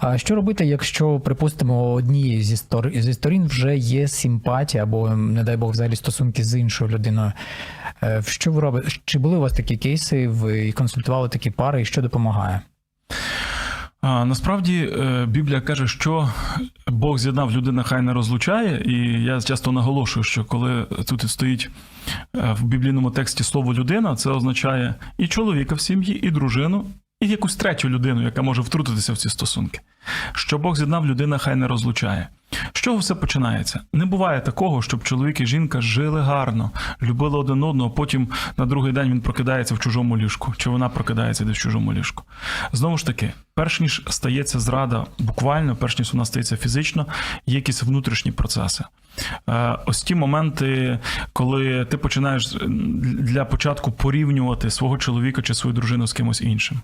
А що робити, якщо, припустимо, однією зі стор- зі сторін вже є симпатія або, не дай Бог, взагалі стосунки з іншою людиною? Е, Що ви робите? Чи були у вас такі кейси? Ви консультували такі пари, і що допомагає? А, насправді е, Біблія каже, що Бог з'єднав людина, хай не розлучає. І я часто наголошую, що коли тут стоїть е, в біблійному тексті слово людина, це означає і чоловіка в сім'ї, і дружину, і якусь третю людину, яка може втрутитися в ці стосунки. Що Бог з'єднав людина, хай не розлучає. З чого все починається? Не буває такого, щоб чоловік і жінка жили гарно, любили один одного, потім на другий день він прокидається в чужому ліжку, чи вона прокидається десь в чужому ліжку. Знову ж таки, перш ніж стається зрада буквально, перш ніж вона стається фізично, є якісь внутрішні процеси. Е, Ось ті моменти, коли ти починаєш для початку порівнювати свого чоловіка чи свою дружину з кимось іншим.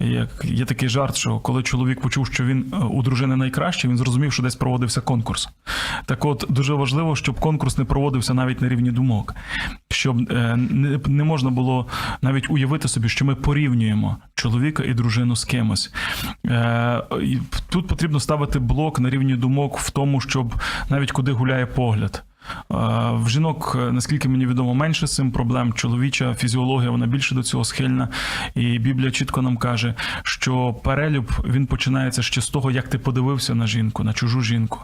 Як є такий жарт, що коли чоловік почув, що він е, у дружини найкраще, він зрозумів, що десь проводився конкурс. Так от дуже важливо, щоб конкурс не проводився навіть на рівні думок, щоб е, не, можна було навіть уявити собі, що ми порівнюємо чоловіка і дружину з кимось. Е, Тут потрібно ставити блок на рівні думок в тому, щоб навіть куди гуляє погляд. Е, В жінок, е, наскільки мені відомо, менше з цим проблем. Чоловіча фізіологія вона більше до цього схильна. І Біблія чітко нам каже, що перелюб він починається ще з того, як ти подивився на жінку, на чужу жінку.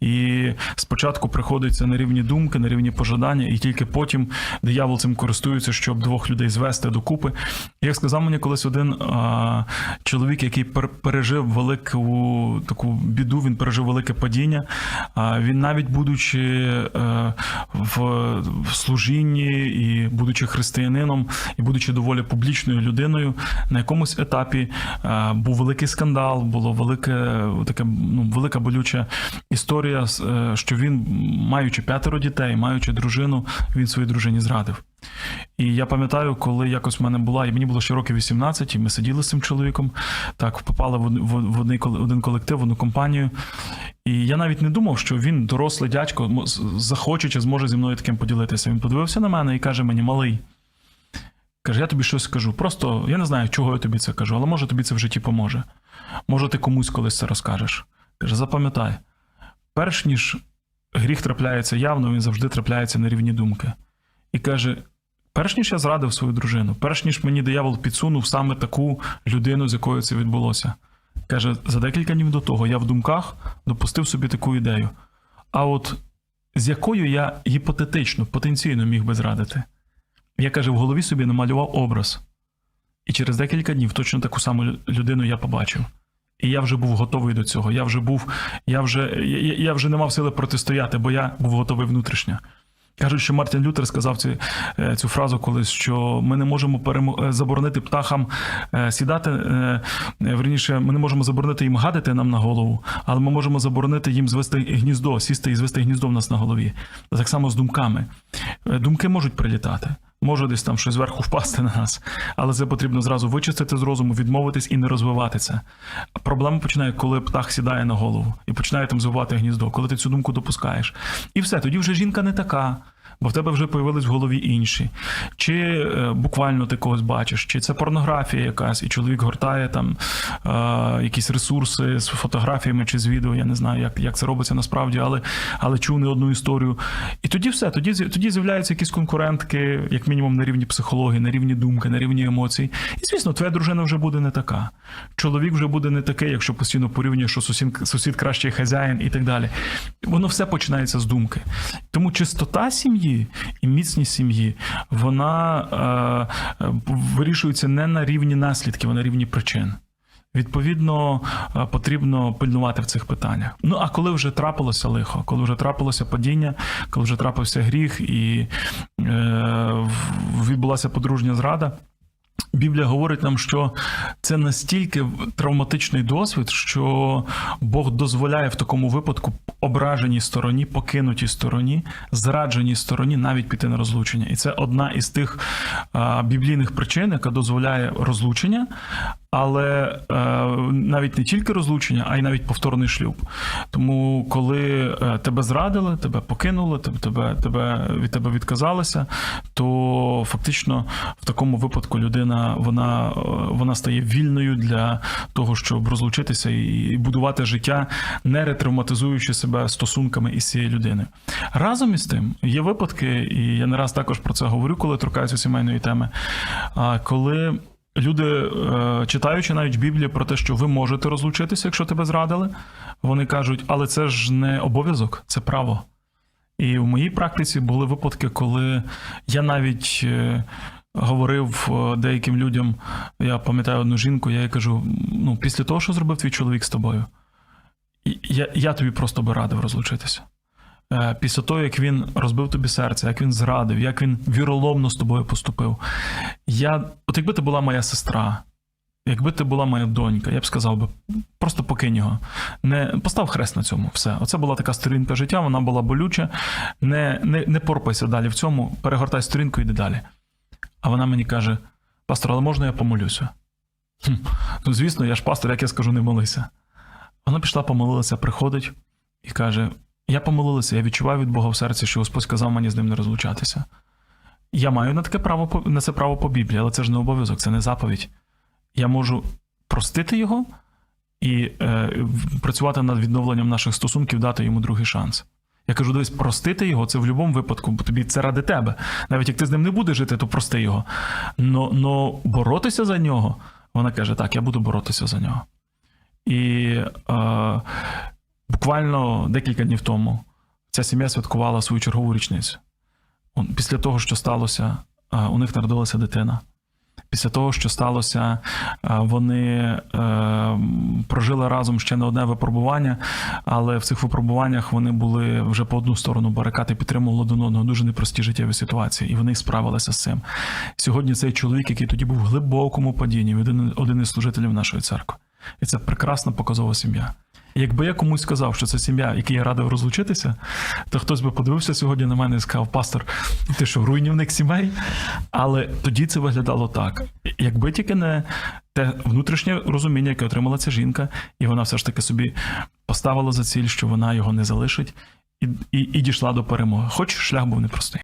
І спочатку приходиться на рівні думки, на рівні пожадання, і тільки потім диявол цим користується, щоб двох людей звести докупи. Як сказав мені колись один а, чоловік, який пер- пережив велику таку біду, він пережив велике падіння. А, він навіть будучи е, в, служінні і будучи християнином, і будучи доволі публічною людиною, на якомусь етапі е, був великий скандал, було велике таке ну, велика болюча історія, е, що він, маючи п'ятеро дітей, маючи дружину, він своїй дружині зрадив. І я пам'ятаю, коли якось в мене була, і мені було ще років 18, і ми сиділи з цим чоловіком, так, попали в один колектив, в одну компанію. І я навіть не думав, що він, дорослий дядько, захоче чи зможе зі мною таким поділитися. Він подивився на мене і каже мені, малий. Каже, я тобі щось скажу. Просто я не знаю, чого я тобі це кажу, але може тобі це в житті поможе. Може, ти комусь колись це розкажеш. Каже, запам'ятай, перш ніж гріх трапляється явно, він завжди трапляється на рівні думки. І каже: перш ніж я зрадив свою дружину, перш ніж мені диявол підсунув саме таку людину, з якою це відбулося. Каже, за декілька днів до того я в думках допустив собі таку ідею. А от з якою я гіпотетично, потенційно міг би зрадити? Я каже, в голові собі намалював образ. І через декілька днів точно таку саму людину я побачив. І я вже був готовий до цього. Я вже був, я вже, я, я- вже не мав сили протистояти, бо я був готовий внутрішньо. Кажуть, що Мартін Лютер сказав цю, е, цю фразу колись, що ми не можемо перемо... е, заборонити птахам е, сідати. Верніше, ми не можемо заборонити їм гадити нам на голову, але ми можемо заборонити їм звести гніздо, сісти і звести гніздо в нас на голові. Так само з думками. Думки можуть прилітати. Може десь там щось зверху впасти на нас, але це потрібно зразу вичистити з розуму, відмовитись і не розвивати це. Проблема починає, коли птах сідає на голову і починає там звивати гніздо, коли ти цю думку допускаєш. І все, тоді вже жінка не така. Бо в тебе вже появились в голові інші. Чи е, буквально ти когось бачиш, чи це порнографія якась, і чоловік гортає там е, якісь ресурси з фотографіями чи з відео. Я не знаю, як, як це робиться насправді, але, але чув не одну історію. І тоді все, тоді, тоді з'являються якісь конкурентки, як мінімум, на рівні психології, на рівні думки, на рівні емоцій. І звісно, твоя дружина вже буде не така. Чоловік вже буде не такий, якщо постійно порівнює, що сусід, сусід кращий хазяїн і так далі. Воно все починається з думки. Тому чистота сім'ї і міцність сім'ї, вона е, е, вирішується не на рівні наслідків, а на рівні причин. Відповідно, е, потрібно пильнувати в цих питаннях. Ну а коли вже трапилося лихо, коли вже трапилося падіння, коли вже трапився гріх і е, відбулася подружня зрада. Біблія говорить нам, що це настільки травматичний досвід, що Бог дозволяє в такому випадку ображеній стороні, покинутій стороні, зрадженій стороні навіть піти на розлучення. І це одна із тих біблійних причин, яка дозволяє розлучення, але е, навіть не тільки розлучення, а й навіть повторний шлюб. Тому, коли е, тебе зрадили, тебе покинули, тебе, тебе, тебе від тебе відказалися, то фактично в такому випадку людина вона, е, вона стає вільною для того, щоб розлучитися і будувати життя, не ретравматизуючи себе стосунками із цією людиною. Разом із тим є випадки, і я не раз також про це говорю, коли торкаюся сімейної теми. Коли люди, е, читаючи навіть в Біблії про те, що ви можете розлучитися, якщо тебе зрадили, вони кажуть, але це ж не обов'язок, це право. І в моїй практиці були випадки, коли я навіть е, говорив е, деяким людям, я пам'ятаю одну жінку, я їй кажу: ну, після того, що зробив твій чоловік з тобою, я, я тобі просто би радив розлучитися. Е, Після того, як він розбив тобі серце, як він зрадив, як він віроломно з тобою поступив. Я, от якби ти була моя сестра, якби ти була моя донька, я б сказав би, просто покинь його. Не постав хрест на цьому. Все. Оце була така сторінка життя, вона була болюча. Не, не, не порпайся далі в цьому, перегортай сторінку і йди далі. А вона мені каже: пастор, але можна я помолюся? Хм, ну, звісно, я ж пастор, як я скажу, не молися. Вона пішла, помолилася, приходить і каже: Я помолилася, я відчуваю від Бога в серці, що Господь сказав мені з ним не розлучатися. Я маю на таке право на це право по Біблії, але це ж не обов'язок, це не заповідь. Я можу простити його і е, працювати над відновленням наших стосунків, дати йому другий шанс. Я кажу, дивись, простити його це в будь-якому випадку, бо тобі це ради тебе. Навіть як ти з ним не будеш жити, то прости його. Но, но боротися за нього, вона каже: так, я буду боротися за нього. І е, буквально декілька днів тому ця сім'я святкувала свою чергову річницю. Після того, що сталося, е, у них народилася дитина. Після того, що сталося, е, вони е, прожили разом ще не одне випробування, але в цих випробуваннях вони були вже по одну сторону барикад підтримували один одного дуже непрості життєві ситуації, і вони справилися з цим. Сьогодні цей чоловік, який тоді був в глибокому падінні, один, один із служителів нашої церкви. І це прекрасна показова сім'я. Якби я комусь сказав, що це сім'я, якій я радив розлучитися, то хтось би подивився сьогодні на мене і сказав: Пастор, ти що, руйнівник сімей? Але тоді це виглядало так. Якби тільки не те внутрішнє розуміння, яке отримала ця жінка, і вона все ж таки собі поставила за ціль, що вона його не залишить, і, і, і дійшла до перемоги. Хоч шлях був непростий.